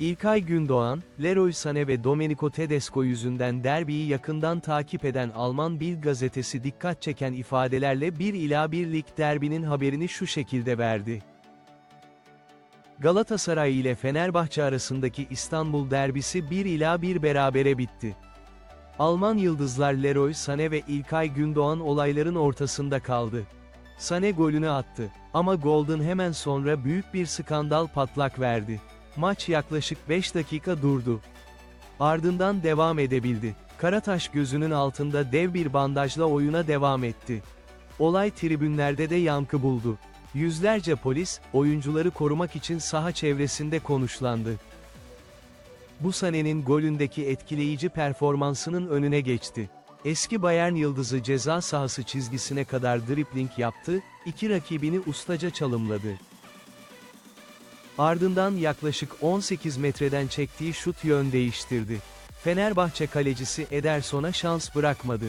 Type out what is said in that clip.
İlkay Gündoğan, Leroy Sané ve Domenico Tedesco yüzünden derbiyi yakından takip eden Alman Bild gazetesi dikkat çeken ifadelerle 1 ila 1 lig derbinin haberini şu şekilde verdi. Galatasaray ile Fenerbahçe arasındaki İstanbul derbisi 1 ila 1 berabere bitti. Alman yıldızlar Leroy Sané ve İlkay Gündoğan olayların ortasında kaldı. Sané golünü attı. Ama golden hemen sonra büyük bir skandal patlak verdi. Maç yaklaşık 5 dakika durdu. Ardından devam edebildi. Karataş gözünün altında dev bir bandajla oyuna devam etti. Olay tribünlerde de yankı buldu. Yüzlerce polis, oyuncuları korumak için saha çevresinde konuşlandı. Bu Sané'nin golündeki etkileyici performansının önüne geçti. Eski Bayern yıldızı ceza sahası çizgisine kadar dribling yaptı, iki rakibini ustaca çalımladı. Ardından yaklaşık 18 metreden çektiği şut yön değiştirdi. Fenerbahçe kalecisi Ederson'a şans bırakmadı.